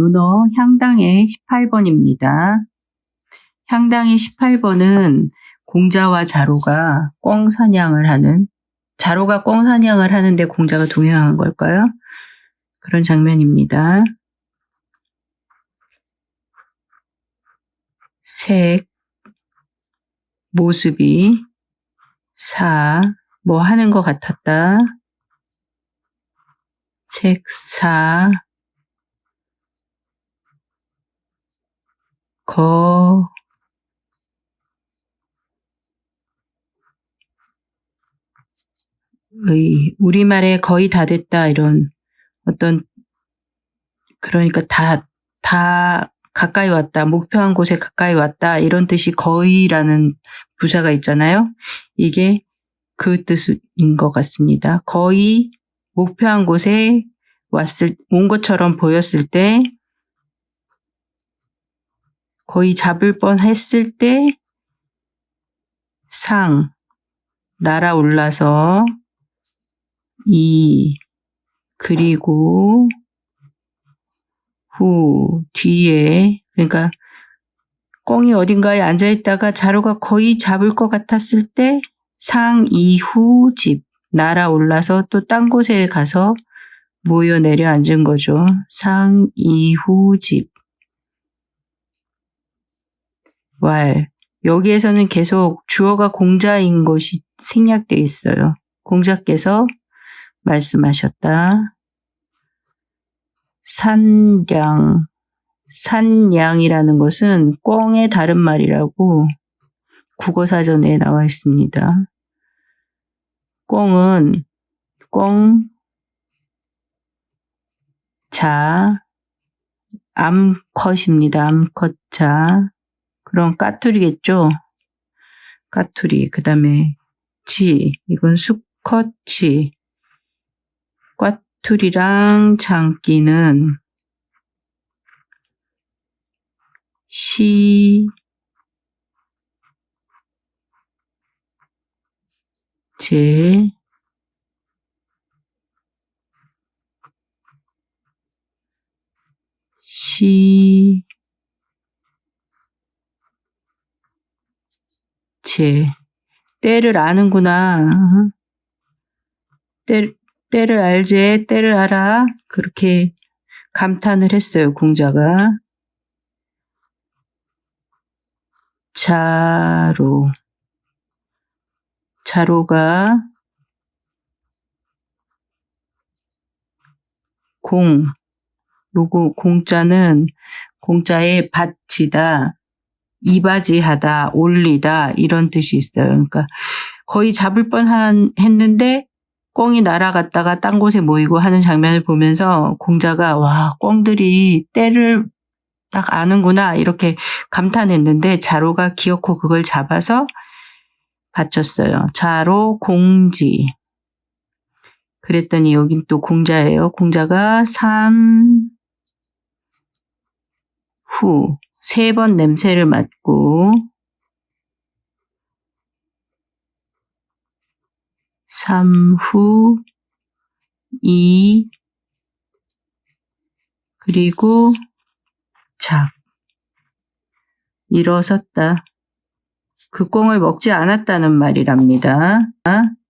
논어 향당의 18번입니다. 향당의 18번은 공자와 자로가 꿩 사냥을 하는 자로가 꿩 사냥을 하는데 공자가 동행한 걸까요? 그런 장면입니다. 색, 모습이, 사, 뭐 하는 것 같았다. 색사, 거, 의, 우리말에 거의 다 됐다, 이런 어떤, 그러니까 다, 다 가까이 왔다, 목표한 곳에 가까이 왔다, 이런 뜻이 거의라는 부사가 있잖아요. 이게 그 뜻인 것 같습니다. 거의 목표한 곳에 왔을, 온 것처럼 보였을 때, 거의 잡을 뻔 했을 때, 상, 날아올라서, 이, 그리고, 후, 뒤에, 그러니까, 꽁이 어딘가에 앉아있다가 자루가 거의 잡을 것 같았을 때, 상, 이후, 집, 날아올라서 또 딴 곳에 가서 모여 내려 앉은 거죠. 상, 이후, 집. 왈. 여기에서는 계속 주어가 공자인 것이 생략되어 있어요. 공자께서 말씀하셨다. 산량. 산양이라는 것은 꿩의 다른 말이라고 국어사전에 나와 있습니다. 꿩은 꿩, 자, 암컷입니다. 암컷 자. 그럼 까투리겠죠? 까투리. 그 다음에 지. 이건 수컷치. 꽈투리랑 장기는 시, 제, 시, 제. 때를 아는구나. 때, 때를 알제, 때를 알아. 그렇게 감탄을 했어요, 공자가. 자로. 자로가 공. 요거 공자는 공자의 바치다, 이바지하다, 올리다 이런 뜻이 있어요. 그러니까 거의 잡을 뻔한 했는데 꿩이 날아갔다가 딴 곳에 모이고 하는 장면을 보면서 공자가 와 꿩들이 때를 딱 아는구나 이렇게 감탄했는데 자로가 기어코 그걸 잡아서 바쳤어요. 자로 공지. 그랬더니 여긴 또 공자예요. 공자가 3, 후, 세 번 냄새를 맡고, 3 후, 2, 그리고 작. 일어섰다. 그 꽁을 먹지 않았다는 말이랍니다.